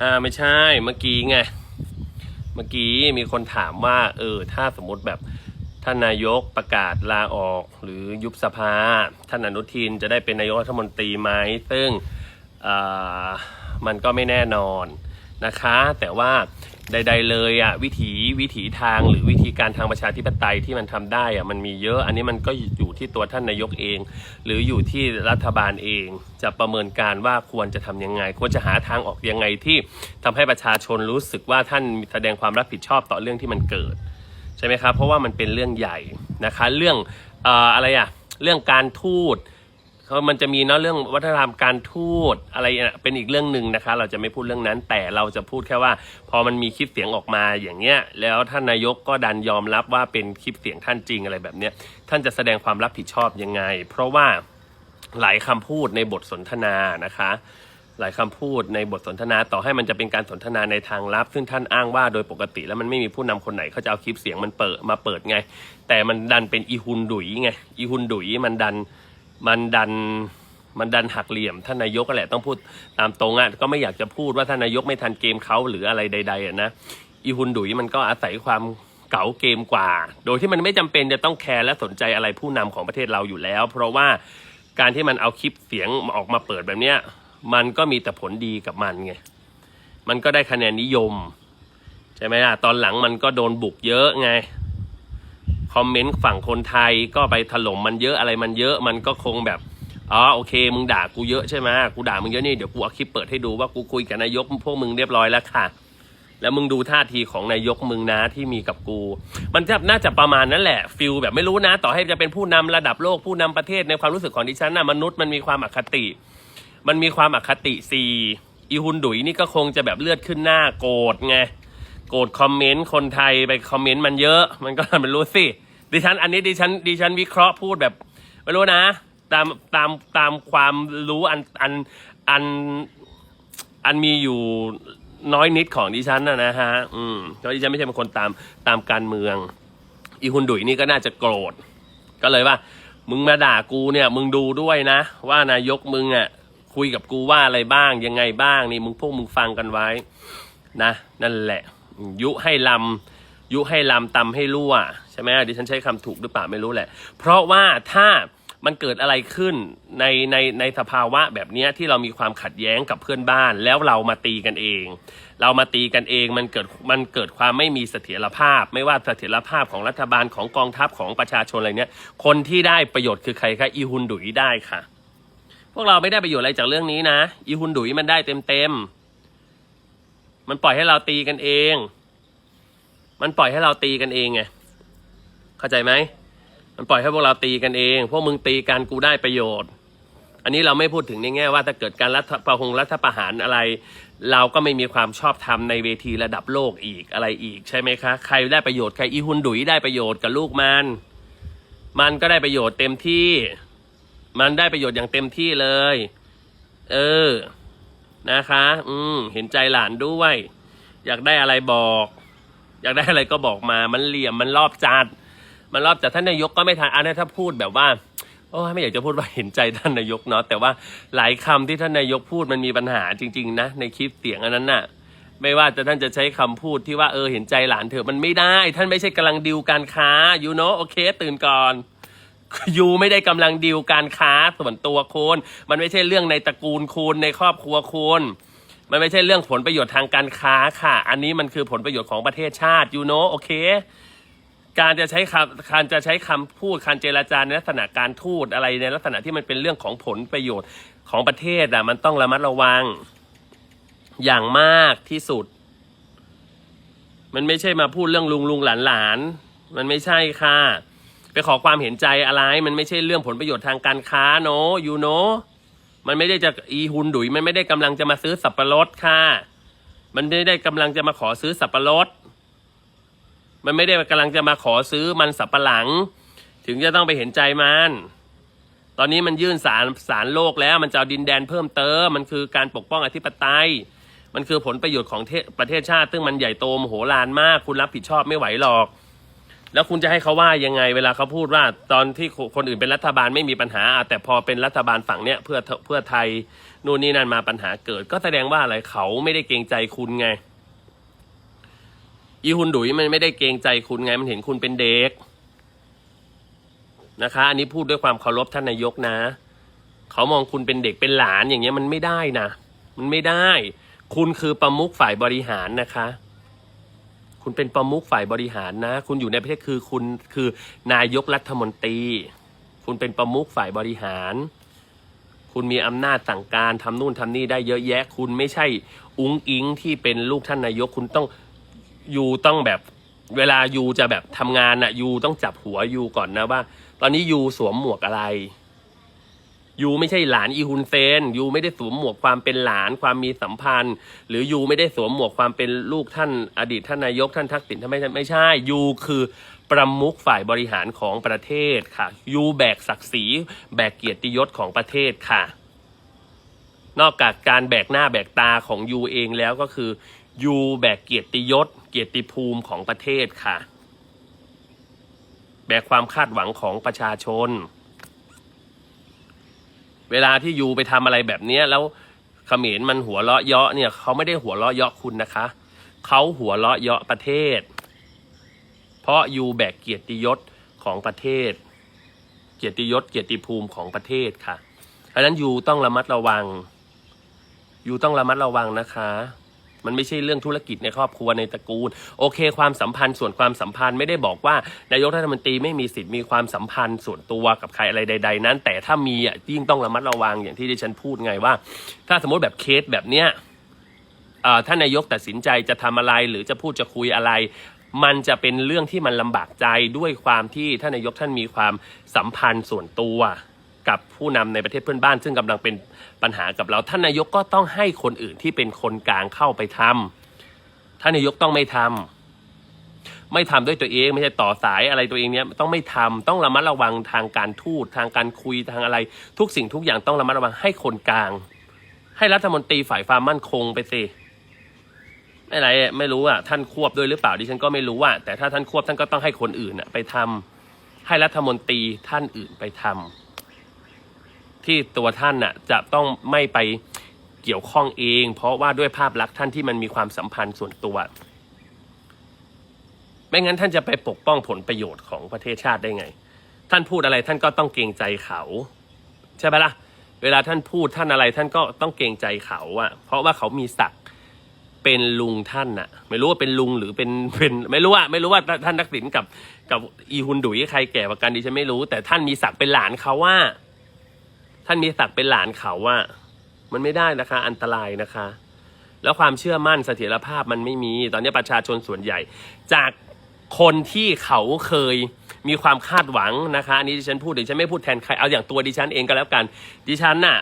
อ่าไม่ใช่เมื่อกี้ไงเมื่อกี้มีคนถามว่า เออ ถ้าสมมติแบบท่านนายกประกาศลาออกหรือยุบสภา ท่านอนุทินจะได้เป็นนายกรัฐมนตรีไหมซึ่งอ่ามันก็ไม่แน่นอนนะคะ แต่ว่า ใด ๆ เลยอะวิถีวิถีทางหรือวิธีการทางประชาธิปไตยที่มันทำได้อะมันมีเยอะ อันนี้มันก็อยู่ที่ตัวท่านนายกเอง หรืออยู่ที่รัฐบาลเอง จะประเมินการว่าควรจะทำยังไง ควรจะหาทางออกยังไงที่ทำให้ประชาชนรู้สึกว่าท่านแสดงความรับผิดชอบต่อเรื่องที่มันเกิดใช่ไหมครับเพราะว่ามันเป็นเรื่องใหญ่นะคะเรื่องเอ่ออะไรอะเรื่องการทูต เขามันจะมีเนาะเรื่องวัฒนธรรมการทูตอะไรเป็นอีกเรื่องหนึ่งนะคะ เราจะไม่พูดเรื่องนั้น แต่เราจะพูดแค่ว่า พอมันมีคลิปเสียงออกมาอย่างเงี้ย แล้วท่านนายกก็ดันยอมรับว่าเป็นคลิปเสียงท่านจริงอะไรแบบเนี้ย ท่านจะแสดงความรับผิดชอบยังไง เพราะว่าหลายคำพูดในบทสนทนานะคะหลายคำพูดในบทสนทนาต่อให้มันจะเป็นการสนทนาในทางลับ ซึ่งท่านอ้างว่าโดยปกติแล้วมันไม่มีผู้นำคนไหนเขาจะเอาคลิปเสียงมันเปิดมาเปิดไง แต่มันดันเป็นอีฮุนดุยไงอีฮุนดุยมันดัน มันดันมันดันหักเหลี่ยมท่านนายกก็แหละต้องพูดตามตรงอะก็ไม่อยากจะพูดว่าท่านนายกไม่ทันเกมเขาหรืออะไรใด ๆอะนะอีฮุนดุยมันก็อาศัยความเก๋าเกมกว่า โดยที่มันไม่จำเป็นจะต้องแคร์และสนใจอะไรผู้นำของประเทศเราอยู่แล้ว เพราะว่าการที่มันเอาคลิปเสียงออกมาเปิดแบบเนี้ยมันก็มีแต่ผลดีกับมันไงมันก็ได้คะแนนนิยม ใช่ไหมล่ะตอนหลังมันก็โดนบุกเยอะไง คอมเมนต์ฝั่งคนไทยก็ไปถล่มมันเยอะอะไรมันเยอะมันก็คงแบบอ๋อโอเค มึงด่ากูเยอะใช่ไหมกูด่ามึงเยอะนี่เดี๋ยวกูเอาคลิปเปิดให้ดูว่ากูคุยกับนายกพวกมึงเรียบร้อยแล้วค่ะ แล้วมึงดูท่าทีของนายกมึงนะที่มีกับกู มันจะน่าจะประมาณนั้นแหละฟิลแบบไม่รู้นะ ต่อให้จะเป็นผู้นำระดับโลกผู้นำประเทศในความรู้สึกของดิฉันนะมนุษย์มันมีความอคติ มันมีความอคติซีอีฮุนดุยนี่ก็คงจะแบบเลือดขึ้นหน้าโกรธไง โกรธคอมเมนต์คนไทยไปคอมเมนต์มันเยอะ มันก็มันรู้สิดิฉัน อันนี้ดิฉันดิฉันวิเคราะห์พูดแบบไม่รู้นะ ตามตามตามความรู้อันอันอันอันมีอยู่น้อยนิดของดิฉันนะนะฮะ อืมเพราะดิฉันไม่ใช่เป็นคนตามตามการเมือง อีฮุนดุยนี่ก็น่าจะโกรธ ก็เลยว่า มึงมาด่ากูเนี่ย มึงดูด้วยนะ ว่านายกมึงอะคุยกับกูว่าอะไรบ้างยังไงบ้างนี่มึงพวกมึงฟังกันไว้ นะ นั่นแหละ ยุให้ลำยุให้ลำตำให้รั่วใช่ไหมดิฉันใช้คำถูกหรือเปล่าไม่รู้แหละ เพราะว่าถ้ามันเกิดอะไรขึ้นในในในสภาวะแบบนี้ที่เรามีความขัดแย้งกับเพื่อนบ้าน แล้วเรามาตีกันเอง เรามาตีกันเองมันเกิดมันเกิดความไม่มีเสถียรภาพ ไม่ว่าเสถียรภาพของรัฐบาลของกองทัพของประชาชนอะไรเนี้ยคนที่ได้ประโยชน์คือใครคะอีฮุนดุยได้ค่ะ พวกเราไม่ได้ประโยชน์อะไรจากเรื่องนี้นะอีฮุนดุยมันได้เต็มเต็ม มันปล่อยให้เราตีกันเอง มันปล่อยให้เราตีกันเองไง เข้าใจไหม มันปล่อยให้พวกเราตีกันเอง พวกมึงตีกันกูได้ประโยชน์ อันนี้เราไม่พูดถึงในแง่ว่าถ้าเกิดการรัฐประหงรัฐประหารอะไร เราก็ไม่มีความชอบธรรมในเวทีระดับโลกอีกอะไรอีกใช่ไหมคะ ใครได้ประโยชน์ใครอีฮุนดุยได้ประโยชน์กับลูกมัน มันก็ได้ประโยชน์เต็มที่ มันได้ประโยชน์อย่างเต็มที่เลย เออ นะคะ อืม เห็นใจหลานด้วย อยากได้อะไรบอก อยากได้อะไรก็บอกมา มันเหลี่ยม มันรอบจัด มันรอบจัดท่านนายกก็ไม่ทันอันนี้ถ้าพูดแบบว่า โอ้ไม่อยากจะพูดว่าเห็นใจท่านนายกเนาะ แต่ว่าหลายคำที่ท่านนายกพูดมันมีปัญหาจริง ๆ นะ ในคลิปเสียงอันนั้นน่ะ ไม่ว่าจะท่านจะใช้คำพูดที่ว่าเออเห็นใจหลานเถอะมันไม่ได้ ท่านไม่ใช่กำลังดิวการค้ายูโนโอเค ตื่นก่อน ยูไม่ได้กำลังดิวการค้าส่วนตัวคุณมันไม่ใช่เรื่องในตระกูลคุณในครอบครัวคุณมันไม่ใช่เรื่องผลประโยชน์ทางการค้าค่ะ อันนี้มันคือผลประโยชน์ของประเทศชาติยูโนโอเค การจะใช้คำการจะใช้คำพูดการเจรจาในลักษณะการทูตอะไรในลักษณะที่มันเป็นเรื่องของผลประโยชน์ของประเทศอะ มันต้องระมัดระวัง อย่างมากที่สุด มันไม่ใช่มาพูดเรื่องลุงลุงหลานหลานมันไม่ใช่ค่ะ ขอความเห็นใจอะไร มันไม่ใช่เรื่องผลประโยชน์ทางการค้าโนยูโนมันไม่ได้จะอีฮุนดุยมันไม่ได้กำลังจะมาซื้อสับปะรดค่ะ มันไม่ได้กำลังจะมาขอซื้อสับปะรด มันไม่ได้กำลังจะมาขอซื้อมันสับปะหลัง ถึงจะต้องไปเห็นใจมัน ตอนนี้มันยื่นสารสารโลกแล้ว มันจะเอาดินแดนเพิ่มเติม มันคือการปกป้องอธิปไตย มันคือผลประโยชน์ของเทประเทศชาติ ซึ่งมันใหญ่โตมโหฬารมาก คุณรับผิดชอบไม่ไหวหรอก แล้วคุณจะให้เขาว่ายังไงเวลาเขาพูดว่าตอนที่คนอื่นเป็นรัฐบาลไม่มีปัญหา แต่พอเป็นรัฐบาลฝั่งเนี้ยเพื่อเพื่อไทยนู่นนี่นั่นมาปัญหาเกิด ก็แสดงว่าอะไรเขาไม่ได้เกรงใจคุณไงอีฮุนดุยมันไม่ได้เกรงใจคุณไง มันเห็นคุณเป็นเด็กนะคะ อันนี้พูดด้วยความเคารพท่านนายกนะ เขามองคุณเป็นเด็กเป็นหลานอย่างเงี้ยมันไม่ได้นะ มันไม่ได้ คุณคือประมุขฝ่ายบริหารนะคะ คุณเป็นประมุขฝ่ายบริหารนะ คุณอยู่ในประเทศคือคุณคือนายกรัฐมนตรี คุณเป็นประมุขฝ่ายบริหาร คุณมีอำนาจสั่งการทำนู่นทำนี่ได้เยอะแยะ คุณไม่ใช่อุ้งอิงที่เป็นลูกท่านนายก คุณต้องยูต้องแบบเวลายูจะแบบทำงานน่ะยูต้องจับหัวยูก่อนนะว่า ตอนนี้ยูสวมหมวกอะไร ยูไม่ใช่หลานอีฮุนเซนยูไม่ได้สวมหมวกความเป็นหลานความมีสัมพันธ์ หรือยูไม่ได้สวมหมวกความเป็นลูกท่านอดีตท่านนายกท่านทักษิณทำไม่ไม่ใช่ยูคือประมุขฝ่ายบริหารของประเทศค่ะยูแบกศักดิ์ศรีแบกเกียรติยศของประเทศค่ะ นอกจากการแบกหน้าแบกตาของยูเองแล้วก็คือยูแบกเกียรติยศ เกียรติภูมิของประเทศค่ะ แบกความคาดหวังของประชาชน เวลาที่ยูไปทำอะไรแบบเนี้ยแล้วเขมรมันหัวเราะเยาะเนี่ยเขาไม่ได้หัวเราะเยาะคุณนะคะเขาหัวเราะเยาะประเทศ เพราะยูแบกเกียรติยศของประเทศ เกียรติยศเกียรติภูมิของประเทศค่ะเพราะฉะนั้นยูต้องระมัดระวังยูต้องระมัดระวังนะคะ มันไม่ใช่เรื่องธุรกิจในครอบครัวในตระกูล โอเค ความสัมพันธ์ส่วนความสัมพันธ์ไม่ได้บอกว่านายกรัฐมนตรีไม่มีสิทธิ์มีความสัมพันธ์ส่วนตัวกับใครอะไรใด ๆ นั้น แต่ถ้ามีอะยิ่งต้องระมัดระวังอย่างที่ดิฉันพูดไงว่า ถ้าสมมติแบบเคสแบบเนี้ยท่านนายกตัดสินใจจะทำอะไรหรือจะพูดจะคุยอะไร มันจะเป็นเรื่องที่มันลำบากใจด้วยความที่ท่านนายกท่านมีความสัมพันธ์ส่วนตัว กับผู้นำในประเทศเพื่อนบ้าน ซึ่งกำลังเป็นปัญหากับเราท่านนายกก็ต้องให้คนอื่นที่เป็นคนกลางเข้าไปทำท่านนายกต้องไม่ทำไม่ทำด้วยตัวเองไม่ใช่ต่อสายอะไรตัวเองเนี้ยต้องไม่ทำต้องระมัดระวังทางการทูตทางการคุยทางอะไร ทุกสิ่งทุกอย่างต้องระมัดระวังให้คนกลาง ให้รัฐมนตรีฝ่ายความมั่นคงไปสิไม่ไรไม่รู้อะท่านควบด้วยหรือเปล่าดิฉันก็ไม่รู้อะแต่ถ้าท่านควบท่านก็ต้องให้คนอื่นอะไปทำให้รัฐมนตรีท่านอื่นไปทำ ที่ตัวท่านน่ะจะต้องไม่ไปเกี่ยวข้องเอง เพราะว่าด้วยภาพลักษณ์ท่านที่มันมีความสัมพันธ์ส่วนตัว ไม่งั้นท่านจะไปปกป้องผลประโยชน์ของประเทศชาติได้ไง ท่านพูดอะไรท่านก็ต้องเกรงใจเขาใช่ไหมล่ะ เวลาท่านพูดท่านอะไรท่านก็ต้องเกรงใจเขาอะเพราะว่าเขามีศักดิ์เป็นลุงท่านน่ะ ไม่รู้ว่าเป็นลุงหรือเป็นเป็นไม่รู้อะไม่รู้ว่าท่านทักษิณกับกับอีฮุนดุยใครแก่กว่ากันดิฉันไม่รู้ แต่ท่านมีศักดิ์เป็นหลานเขาว่า ท่านมีศักดิ์เป็นหลานเขาว่ามันไม่ได้นะคะ อันตรายนะคะ แล้วความเชื่อมั่นเสถียรภาพมันไม่มี ตอนนี้ประชาชนส่วนใหญ่ จากคนที่เขาเคยมีความคาดหวังนะคะอันนี้ดิฉันพูดดิฉันไม่พูดแทนใครเอาอย่างตัวดิฉันเองก็แล้วกัน ดิฉันน่ะ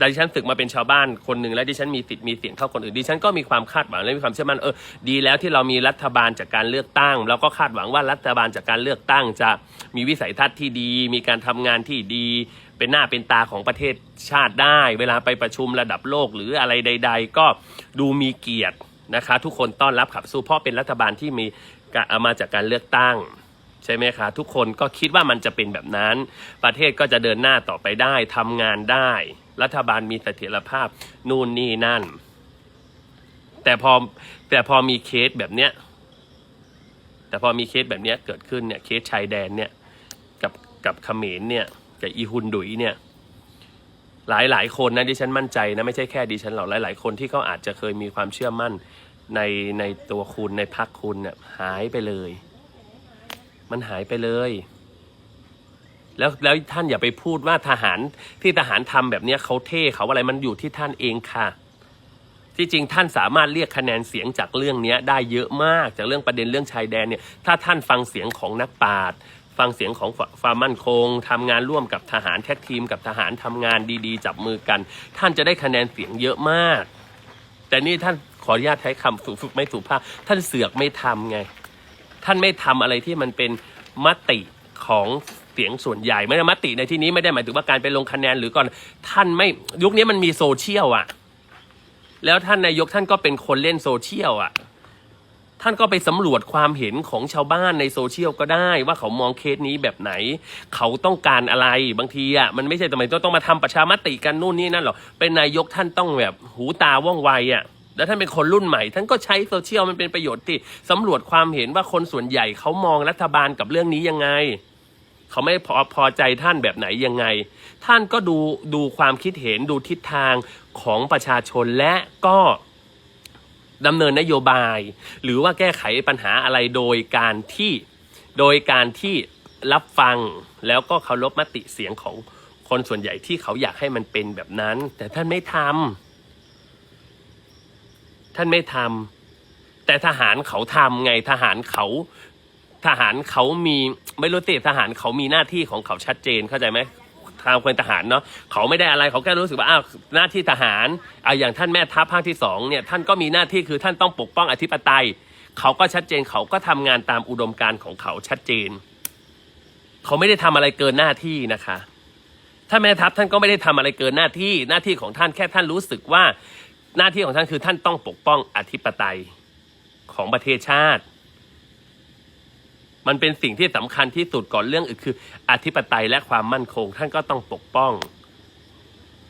ดิฉันศึกมาเป็นชาวบ้านคนหนึ่งแล้วดิฉันมีสิทธิ์มีเสียงเท่าคนอื่นดิฉันก็มีความคาดหวังและมีความเชื่อมั่นเออดีแล้วที่เรามีรัฐบาลจากการเลือกตั้งแล้วก็คาดหวังว่ารัฐบาลจากการเลือกตั้งจะมีวิสัยทัศน์ที่ดี มีการทำงานที่ดี เป็นหน้าเป็นตาของประเทศชาติได้ เวลาไปประชุมระดับโลกหรืออะไรใด ๆ ก็ดูมีเกียรตินะคะทุกคนต้อนรับขับสู้เพราะเป็นรัฐบาลที่มีเอามาจากการเลือกตั้งใช่ไหมคะ ทุกคนก็คิดว่ามันจะเป็นแบบนั้น ประเทศก็จะเดินหน้าต่อไปได้ทำงานได้ รัฐบาลมีเสถียรภาพ นู่นนี่นั่น แต่พอแต่พอมีเคสแบบเนี้ย แต่พอมีเคสแบบเนี้ยเกิดขึ้นเนี่ยเคสชายแดนเนี่ย กับกับเขมรเนี่ยกับอีฮุนดุยเนี่ย หลายหลายคนนะดิฉันมั่นใจนะไม่ใช่แค่ดิฉันหรอกหลายหลายคนที่เขาอาจจะเคยมีความเชื่อมั่นในในตัวคุณในพักคุณเนี่ยหายไปเลย มันหายไปเลย แล้วแล้วท่านอย่าไปพูดว่าทหารที่ทหารทำแบบนี้เขาเท่เขาอะไรมันอยู่ที่ท่านเองค่ะ ที่จริงท่านสามารถเรียกคะแนนเสียงจากเรื่องนี้ได้เยอะมากจากเรื่องประเด็นเรื่องชายแดนเนี่ยถ้าท่านฟังเสียงของนักปราชญ์ฟังเสียงของความมั่นคงทำงานร่วมกับทหารแท็กทีม กับทหารทำงานดีๆ จับมือกัน ท่านจะได้คะแนนเสียงเยอะมาก แต่นี่ท่านขออนุญาตใช้คำสุไม่สุภาพท่านเสือกไม่ทำไง ท่านไม่ทำอะไรที่มันเป็นมติของ สียงส่วนใหญ่ไม่ได้มติในที่นี้ไม่ได้หมายถึงว่าการไปลงคะแนนหรือก่อนท่านไม่ยุคนี้มันมีโซเชียลอะแล้วท่านนายกท่านก็เป็นคนเล่นโซเชียลอะท่านก็ไปสำรวจความเห็นของชาวบ้านในโซเชียลก็ได้ ว่าเขามองเคสนี้แบบไหน เขาต้องการอะไรบางทีอะมันไม่ใช่ทำไมต้องมาทำประชามติกันนู่นนี่นั่นหรอกเป็นนายกท่านต้องแบบหูตาว่องไวอะแล้วท่านเป็นคนรุ่นใหม่ ท่านก็ใช้โซเชียลมันเป็นประโยชน์ที่สำรวจความเห็นว่าคนส่วนใหญ่เขามองรัฐบาลกับเรื่องนี้ยังไง เขาไม่พอพอใจท่านแบบไหนยังไง ท่านก็ดูดูความคิดเห็นดูทิศทางของประชาชนและก็ดำเนินนโยบาย หรือว่าแก้ไขปัญหาอะไรโดยการที่โดยการที่รับฟังแล้วก็เคารพมติเสียงของคนส่วนใหญ่ที่เขาอยากให้มันเป็นแบบนั้น แต่ท่านไม่ทำท่านไม่ทำแต่ทหารเขาทำไงทหารเขา ทหารเขามีไม่รู้สิทหารเขามีหน้าที่ของเขาชัดเจนเข้าใจไหมทางคนทหารเนาะเขาไม่ได้อะไรเขาแค่รู้สึกว่าอ้าวหน้าที่ทหารเอาอย่างท่านแม่ทัพภาคที่สองเนี่ยท่านก็มีหน้าที่คือท่านต้องปกป้องอธิปไตย เขาก็ชัดเจนเขาก็ทำงานตามอุดมการณ์ของเขาชัดเจน เขาไม่ได้ทำอะไรเกินหน้าที่นะคะถ้านแม่ทัพท่านก็ไม่ได้ทำอะไรเกินหน้าที่หน้าที่ของท่านแค่ท่านรู้สึกว่าหน้าที่ของท่านคือท่านต้องปกป้องอธิปไตยของประเทศชาติ มันเป็นสิ่งที่สำคัญที่สุดก่อนเรื่องอื่นคือ อธิปไตยและความมั่นคง ท่านก็ต้องปกป้อง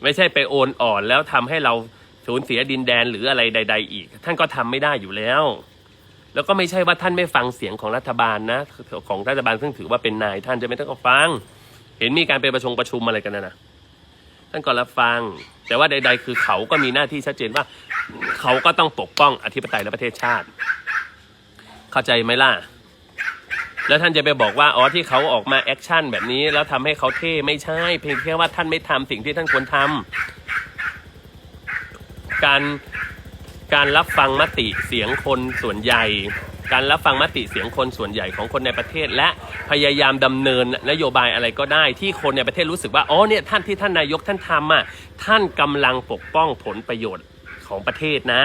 ไม่ใช่ไปโอนอ่อนแล้วทำให้เราสูญเสียดินแดนหรืออะไรใด ๆ อีก ท่านก็ทำไม่ได้อยู่แล้ว แล้วก็ไม่ใช่ว่าท่านไม่ฟังเสียงของรัฐบาลนะ ของรัฐบาลซึ่งถือว่าเป็นนายท่านจะไม่ต้องก็ฟัง เห็นมีการไปประชุมประชุมอะไรกันนะนะท่านก็รับฟัง แต่ว่าใด ๆ คือเขาก็มีหน้าที่ชัดเจนว่า เขาก็ต้องปกป้องอธิปไตยและประเทศชาติ เข้าใจไหมล่ะ แล้วท่านจะไปบอกว่าอ๋อที่เขาออกมาแอคชั่นแบบนี้ แล้วทำให้เขาเท่ไม่ใช่ เพียงแค่ว่าท่านไม่ทำสิ่งที่ท่านควรทำการการรับฟังมติเสียงคนส่วนใหญ่ การรับฟังมติเสียงคนส่วนใหญ่ของคนในประเทศ และพยายามดำเนินนโยบายอะไรก็ได้ที่คนในประเทศรู้สึกว่าอ๋อเนี่ยท่านที่ท่านนายกท่านทำอะท่านกำลังปกป้องผลประโยชน์ของประเทศนะ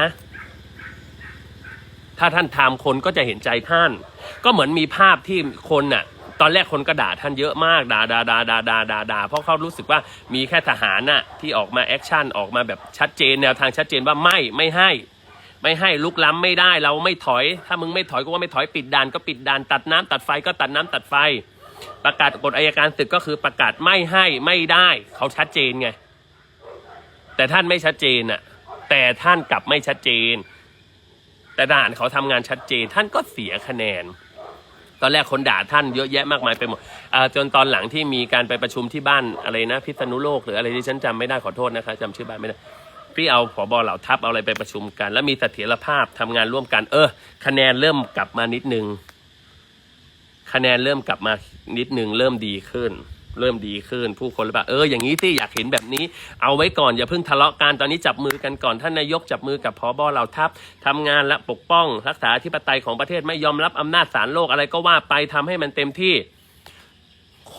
ถ้าท่านทำคนก็จะเห็นใจท่าน ก็เหมือนมีภาพที่คนน่ะตอนแรกคนก็ด่าท่านเยอะมากด่าด่าด่าด่าด่าด่าด่าเพราะเขารู้สึกว่ามีแค่ทหารน่ะที่ออกมาแอคชั่นออกมาแบบชัดเจนแนวทางชัดเจนว่าไม่ไม่ให้ ไม่ให้ลุกล้ำไม่ได้เราไม่ถอย ถ้ามึงไม่ถอยก็ว่าไม่ถอยปิดด่านก็ปิดด่านตัดน้ำตัดไฟก็ตัดน้ำตัดไฟ ประกาศกฎอายการศึกก็คือประกาศไม่ให้ไม่ได้เขาชัดเจนไง แต่ท่านไม่ชัดเจนน่ะแต่ท่านกลับไม่ชัดเจน แต่ด่านเขาทำงานชัดเจนท่านก็เสียคะแนน ตอนแรกคนด่าท่านเยอะแยะมากมายไปหมดจนตอนหลังที่มีการไปประชุมที่บ้านอะไรนะ พิษณุโลกหรืออะไรที่ฉันจำไม่ได้ขอโทษนะคะจำชื่อบ้านไม่ได้พี่เอาผบเหล่าทัพเอาอะไรไปประชุมกัน แล้วมีเสถียรภาพทำงานร่วมกัน เออ คะแนนเริ่มกลับมานิดนึง คะแนนเริ่มกลับมานิดนึงเริ่มดีขึ้น เริ่มดีขึ้น ผู้คนแบบเอออย่างนี้สิอยากเห็นแบบนี้ เอาไว้ก่อนอย่าเพิ่งทะเลาะกันตอนนี้จับมือกันก่อนท่านนายกจับมือกับพอบเหล่าทัพทำงานและปกป้อง รักษาอธิปไตยของประเทศไม่ยอมรับอำนาจศาลโลกอะไรก็ว่าไปทำให้มันเต็มที่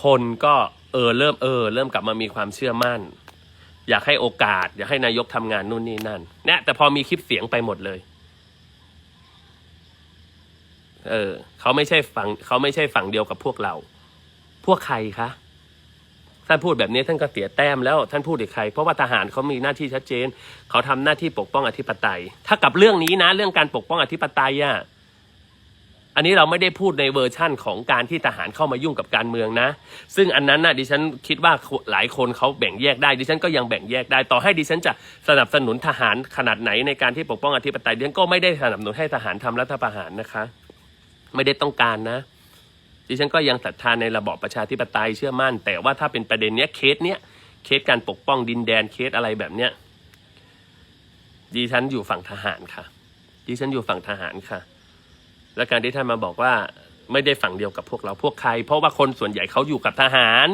คนก็เออเริ่มเออ เริ่มกลับมามีความเชื่อมั่น อยากให้โอกาส อยากให้นายกทำงานนู่นนี่นั่นเนี่ยแต่พอมีคลิปเสียงไปหมดเลยเออเขาไม่ใช่ฝั่งเขาไม่ใช่ฝั่งเดียวกับพวกเรา พวกใครคะ ท่านพูดแบบนี้ท่านก็เสียแต้มแล้วท่านพูดอีกใคร เพราะว่าทหารเขามีหน้าที่ชัดเจน เขาทำหน้าที่ปกป้องอธิปไตย ถ้ากับเรื่องนี้นะ เรื่องการปกป้องอธิปไตยอะอันนี้เราไม่ได้พูดในเวอร์ชั่นของการที่ทหารเข้ามายุ่งกับการเมืองนะ ซึ่งอันนั้นน่ะดิฉันคิดว่าหลายคนเขาแบ่งแยกได้ ดิฉันก็ยังแบ่งแยกได้ ต่อให้ดิฉันจะสนับสนุนทหารขนาดไหนในการที่ปกป้องอธิปไตยดิฉันก็ไม่ได้สนับสนุนให้ทหารทำรัฐประหารนะคะ ไม่ได้ต้องการนะ ดิฉันก็ยังศรัทธาในระบอบประชาธิปไตยเชื่อมั่น แต่ว่าถ้าเป็นประเด็นเนี้ยเคสเนี้ยเคสการปกป้องดินแดนเคสอะไรแบบเนี้ยดิฉันอยู่ฝั่งทหารค่ะ ดิฉันอยู่ฝั่งทหารค่ะ และการที่ท่านมาบอกว่าไม่ได้ฝั่งเดียวกับพวกเราพวกใคร เพราะว่าคนส่วนใหญ่เขาอยู่กับทหาร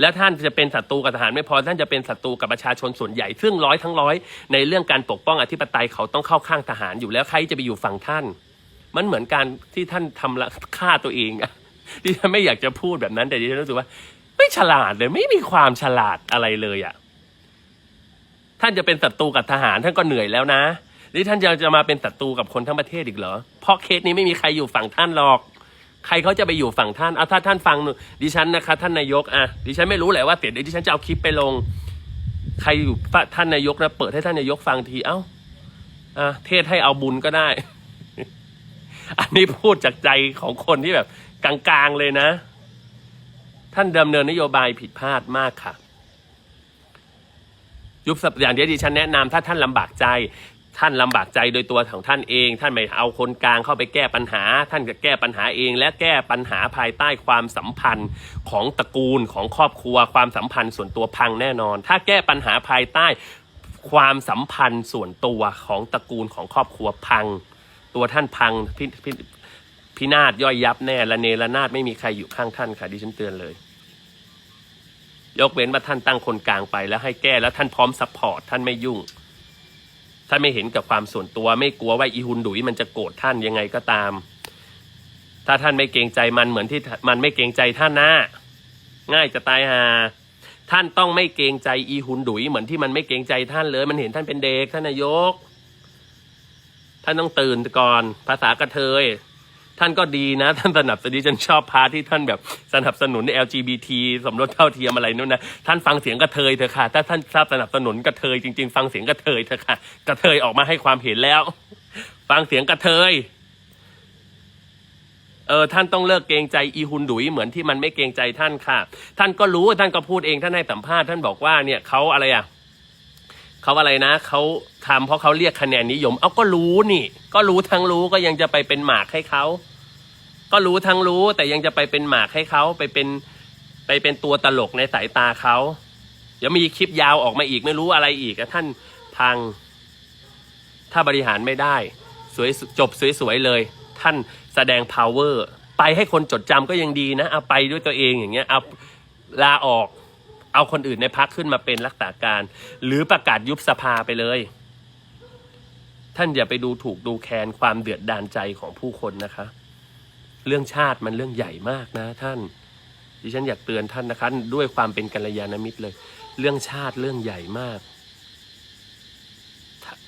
แล้วท่านจะเป็นศัตรูกับทหารไม่พอท่านจะเป็นศัตรูกับประชาชนส่วนใหญ่ ซึ่งร้อยทั้งร้อยในเรื่องการปกป้องอธิปไตยเขาต้องเข้าข้างทหารอยู่แล้วใครจะไปอยู่ฝั่งท่าน มันเหมือนการที่ท่านทำละฆ่าตัวเองอะดิฉันไม่อยากจะพูดแบบนั้น แต่ดิฉันรู้สึกว่า ไม่ฉลาดเลยไม่มีความฉลาดอะไรเลยอะท่านจะเป็นศัตรูกับทหารท่านก็เหนื่อยแล้วนะนี่ท่านจะจะมาเป็นศัตรูกับคนทั้งประเทศอีกเหรอ เพราะเคสนี้ไม่มีใครอยู่ฝั่งท่านหรอก ใครเขาจะไปอยู่ฝั่งท่านเอาถ้าท่านฟังดิฉันนะคะ ท่านนายกอะดิฉันไม่รู้แหละว่าเดี๋ยดิฉันจะเอาคลิปไปลง ใครอยู่ท่านนายกนะเปิดให้ท่านนายกฟังทีเอ้าอะเทศให้เอาบุญก็ได้ อันนี้พูดจากใจของคนที่แบบกลางๆเลยนะ ท่านดำเนินนโยบายผิดพลาดมากค่ะ ยุบสภาอย่างที่ดิฉันแนะนำถ้าท่านลำบากใจ ท่านลำบากใจโดยตัวของท่านเอง ท่านไม่เอาคนกลางเข้าไปแก้ปัญหา ท่านจะแก้ปัญหาเอง และแก้ปัญหาภายใต้ความสัมพันธ์ของตระกูลของครอบครัว ความสัมพันธ์ส่วนตัวพังแน่นอน ถ้าแก้ปัญหาภายใต้ความสัมพันธ์ส่วนตัวของตระกูลของครอบครัวพัง ตัวท่านพังพิพพินาศย่อยยับแน่ละเนระนาดไม่มีใครอยู่ข้างท่านค่ะดิฉันเตือนเลย ยกเว้นว่าท่านตั้งคนกลางไปแล้วให้แก้แล้วท่านพร้อมซัพพอร์ตท่านไม่ยุ่งท่านไม่เห็นกับความส่วนตัวไม่กลัวว่าอีฮุนดุยมันจะโกรธท่านยังไงก็ตาม ถ้าท่านไม่เกรงใจมันเหมือนที่มันไม่เกรงใจท่านนะง่ายจะตายหาท่านต้องไม่เกรงใจอีฮุนดุยเหมือนที่มันไม่เกรงใจท่านเลย มันเห็นท่านเป็นเด็กท่านนายก ท่านต้องตื่นก่อนภาษากระเทย ท่านก็ดีนะ ท่านสนับสนุนฉันชอบพาร์ทที่ท่านแบบสนับสนุน LGBT สมรสเท่าเทียมอะไรนู่นนะท่านฟังเสียงกระเทยเถอะค่ะ ถ้าท่านทราบสนับสนุนกระเทยจริงๆ ฟังเสียงกระเทยเถอะค่ะ กระเทยออกมาให้ความเห็นแล้ว ฟังเสียงกระเทยเออท่านต้องเลิกเกรงใจอีฮุนดุยเหมือนที่มันไม่เกรงใจท่านค่ะ ท่านก็รู้ท่านก็พูดเองท่านให้สัมภาษณ์ท่านบอกว่าเนี่ยเขาอะไรอะ เขาอะไรนะเขาทำเพราะเขาเรียกคะแนนนิยม เอาก็รู้นี่ ก็รู้ทั้งรู้ก็ยังจะไปเป็นหมากให้เขาก็รู้ทั้งรู้แต่ยังจะไปเป็นหมากให้เขาไปเป็นไปเป็นตัวตลกในสายตาเขาเดี๋ยวมีคลิปยาวออกมาอีกไม่รู้อะไรอีกท่านพัง ถ้าบริหารไม่ได้ สวยจบสวยๆเลย ท่านแสดง power ไปให้คนจดจำก็ยังดีนะเอาไปด้วยตัวเองอย่างเงี้ยเอาลาออก เอาคนอื่นในพักขึ้นมาเป็นรักษาการ หรือประกาศยุบสภาไปเลย ท่านอย่าไปดูถูกดูแคลนความเดือดดานใจของผู้คนนะคะ เรื่องชาติมันเรื่องใหญ่มากนะ ท่านดิฉันอยากเตือนท่านนะคะ ด้วยความเป็นกัลยาณมิตรเลย เรื่องชาติเรื่องใหญ่มาก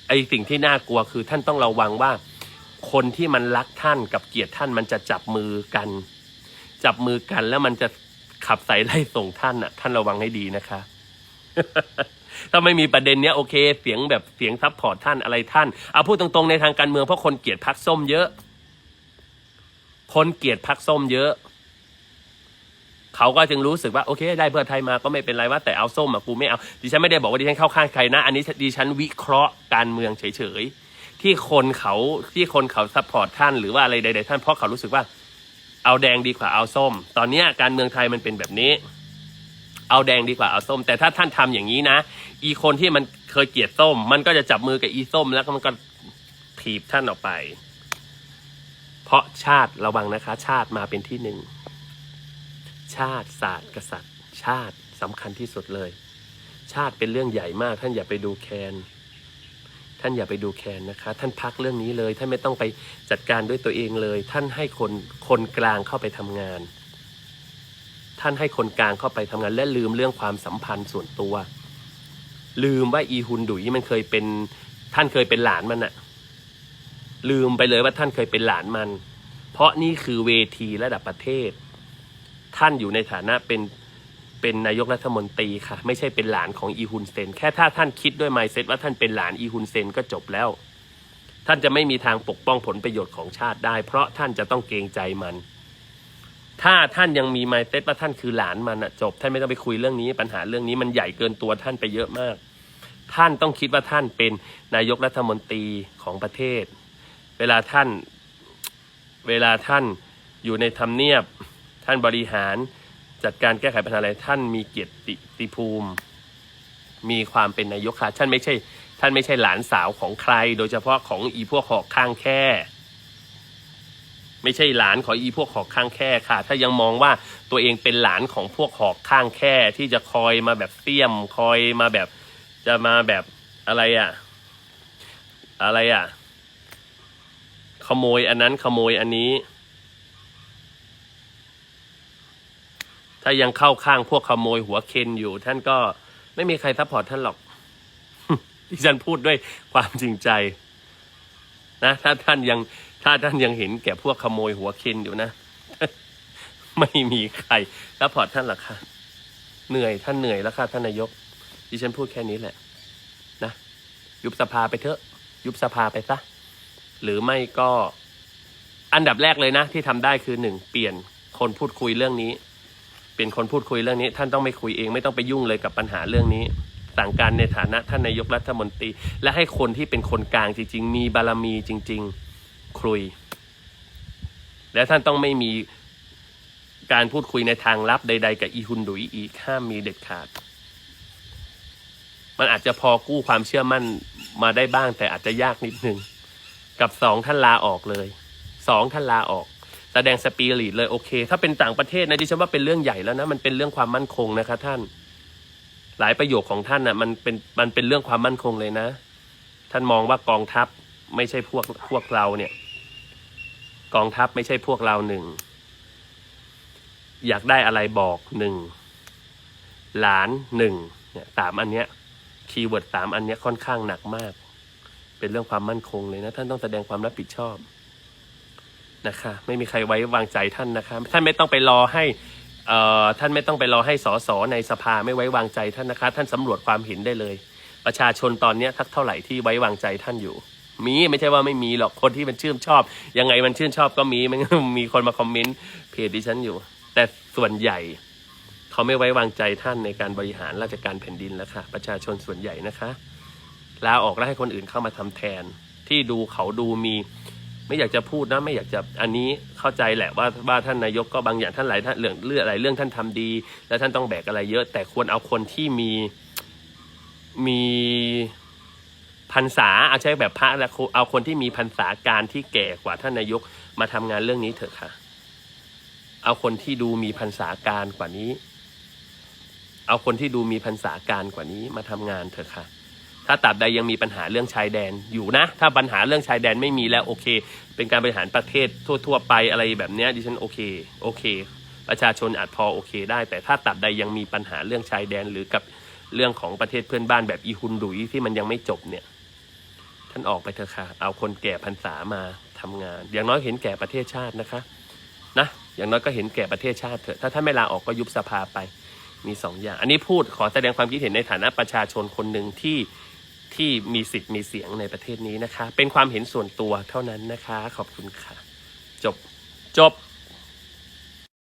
ไอสิ่งที่น่ากลัวคือท่านต้องระวังว่า คนที่มันรักท่านกับเกลียดท่านมันจะจับมือกัน จับมือกันแล้วมันจะ ขับใส่ไล่ส่งท่านอะ ท่านระวังให้ดีนะคะ ถ้าไม่มีประเด็นเนี้ยโอเค เสียงแบบเสียงซับพอร์ตท่านอะไรท่านเอาพูดตรงๆในทางการเมืองเพราะคนเกลียดพักส้มเยอะ คนเกลียดพักส้มเยอะเขาก็จึงรู้สึกว่าโอเค ได้เพื่อไทยมาก็ไม่เป็นไรว่าแต่เอาส้มอะกูไม่เอาดิฉันไม่ได้บอกว่าดิฉันเข้าข้างใครนะ อันนี้ดิฉันวิเคราะห์การเมืองเฉยๆที่คนเขาที่คนเขาซัพพอร์ตท่านหรือว่าอะไรใดๆท่านเพราะเขารู้สึกว่า เอาแดงดีกว่าเอาส้ม ตอนนี้การเมืองไทยมันเป็นแบบนี้ เอาแดงดีกว่าเอาส้ม แต่ถ้าท่านทำอย่างนี้นะ อีคนที่มันเคยเกลียดส้ม มันก็จะจับมือกับอีส้ม แล้วมันก็ถีบท่านออกไป เพราะชาติระวังนะคะ ชาติมาเป็นที่หนึ่ง ชาติศาสตร์กษัตริย์ ชาติสำคัญที่สุดเลย ชาติเป็นเรื่องใหญ่มากท่านอย่าไปดูแคน ท่านอย่าไปดูแคลนนะคะ ท่านพักเรื่องนี้เลย ท่านไม่ต้องไปจัดการด้วยตัวเองเลย ท่านให้คนคนกลางเข้าไปทำงาน ท่านให้คนกลางเข้าไปทำงาน และลืมเรื่องความสัมพันธ์ส่วนตัว ลืมว่าอีฮุนดุยมันเคยเป็น ท่านเคยเป็นหลานมันอะลืมไปเลยว่าท่านเคยเป็นหลานมัน เพราะนี่คือเวทีระดับประเทศ ท่านอยู่ในฐานะเป็น เป็นนายกรัฐมนตรีค่ะ ไม่ใช่เป็นหลานของอีฮุนเซน แค่ถ้าท่านคิดด้วยไมเซ็ตว่าท่านเป็นหลานอีฮุนเซนก็จบแล้ว ท่านจะไม่มีทางปกป้องผลประโยชน์ของชาติได้ เพราะท่านจะต้องเกรงใจมัน ถ้าท่านยังมีไมเซ็ตว่าท่านคือหลานมันอะจบ ท่านไม่ต้องไปคุยเรื่องนี้ ปัญหาเรื่องนี้มันใหญ่เกินตัวท่านไปเยอะมาก ท่านต้องคิดว่าท่านเป็นนายกรัฐมนตรีของประเทศ เวลาท่าน เวลาท่านอยู่ในทำเนียบ ท่านบริหาร จัดการแก้ไขปัญหาอะไรท่านมีเกียรติภูมิ มีความเป็นนายกค่ะท่านไม่ใช่ ท่านไม่ใช่หลานสาวของใคร โดยเฉพาะของอีพวกหอกข้างแค่ ไม่ใช่หลานของอีพวกหอกข้างแค่ค่ะ ถ้ายังมองว่าตัวเองเป็นหลานของพวกหอกข้างแค่ ที่จะคอยมาแบบเตี้ยม คอยมาแบบ จะมาแบบอะไรอะอะไรอะขโมยอันนั้นขโมยอันนี้ ถ้ายังเข้าข้างพวกขโมยหัวเคนอยู่ ท่านก็ไม่มีใครซัพพอร์ตท่านหรอกที่ฉันพูดด้วยความจริงใจ นะถ้าท่านยังถ้าท่านยังเห็นแก่พวกขโมยหัวเคนอยู่นะ ไม่มีใครซัพพอร์ตท่านหรอกค่ะเหนื่อยท่านเหนื่อยแล้วค่ะท่านนายก ดิฉันพูดแค่นี้แหละ นะ ยุบสภาไปเถอะ ยุบสภาไปซะหรือไม่ก็อันดับแรกเลยนะ ที่ทำได้คือหนึ่งเปลี่ยนคนพูดคุยเรื่องนี้ เปลี่ยนคนพูดคุยเรื่องนี้ ท่านต้องไม่คุยเองไม่ต้องไปยุ่งเลยกับปัญหาเรื่องนี้สั่งการในฐานะท่านนายกรัฐมนตรี และให้คนที่เป็นคนกลางจริง ๆ มีบารมีจริง ๆ คุย และท่านต้องไม่มีการพูดคุยในทางลับใด ๆ กับอีฮุนดุยอีกห้ามมีเด็ดขาด มันอาจจะพอกู้ความเชื่อมั่นมาได้บ้าง แต่อาจจะยากนิดนึง กับสองท่านลาออกเลยสองท่านลาออก แสดงสปีริตเลยโอเค ถ้าเป็นต่างประเทศนะดิฉันว่าเป็นเรื่องใหญ่แล้วนะมันเป็นเรื่องความมั่นคงนะคะท่าน หลายประโยคของท่านน่ะมันเป็นมันเป็นเรื่องความมั่นคงเลยนะ ท่านมองว่ากองทัพไม่ใช่พวกพวกเราเนี่ย กองทัพไม่ใช่พวกเราหนึ่งอยากได้อะไรบอกหนึ่งหลานหนึ่งเนี่ยสามอันเนี้ยคีย์เวิร์ดสามอันเนี้ยค่อนข้างหนักมาก เป็นเรื่องความมั่นคงเลยนะ ท่านต้องแสดงความรับผิดชอบ นะคะ ไม่มีใครไว้วางใจท่านนะคะท่านไม่ต้องไปรอให้เอ่อท่านไม่ต้องไปรอให้สสในสภาไม่ไว้วางใจท่านนะคะ ท่านสำรวจความเห็นได้เลย ประชาชนตอนนี้ทักเท่าไหร่ที่ไว้วางใจท่านอยู่ มีไม่ใช่ว่าไม่มีหรอกคนที่มันชื่นชอบ ยังไงมันชื่นชอบก็มีมันมีคนมาคอมเมนต์เพจดิฉันอยู่ แต่ส่วนใหญ่เขาไม่ไว้วางใจท่านในการบริหารราชการแผ่นดินแล้วค่ะประชาชนส่วนใหญ่นะคะลาออกแล้วให้คนอื่นเข้ามาทำแทน ที่ดูเขาดูมี ไม่อยากจะพูดนะไม่อยากจะอันนี้เข้าใจแหละว่าว่าท่านนายกก็บางอย่างท่านหลายท่านเรื่องเรื่องอะไรเรื่องท่านทำดี แล้วท่านต้องแบกอะไรเยอะ แต่ควรเอาคนที่มีมีพรรษาเอาใช้แบบพระแล้วเอาคนที่มีพรรษาการที่แก่กว่าท่านนายกมาทำงานเรื่องนี้เถอะค่ะ เอาคนที่ดูมีพรรษาการกว่านี้ เอาคนที่ดูมีพรรษาการกว่านี้มาทำงานเถอะค่ะ ถ้าตราบใดยังมีปัญหาเรื่องชายแดนอยู่นะ ถ้าปัญหาเรื่องชายแดนไม่มีแล้วโอเค เป็นการบริหารประเทศทั่ว ๆ ไปอะไรแบบนี้ดิฉันโอเคโอเค ประชาชนอาจพอโอเค ได้ แต่ถ้าตราบใดยังมีปัญหาเรื่องชายแดนหรือกับเรื่องของประเทศเพื่อนบ้านแบบอีฮุนดุยที่มันยังไม่จบเนี่ยท่านออกไปเถอะค่ะ เอาคนแก่พรรษามาทำงาน อย่างน้อยเห็นแก่ประเทศชาตินะคะ นะ อย่างน้อยก็เห็นแก่ประเทศชาติเถอะ ถ้าท่านไม่ลาออกก็ยุบสภาไป มีสองอย่าง อันนี้พูดขอแสดงความคิดเห็นในฐานะประชาชนคนหนึ่งที่ ที่มีสิทธิ์มีเสียงในประเทศนี้นะคะ เป็นความเห็นส่วนตัวเท่านั้นนะคะ ขอบคุณค่ะ จบจบ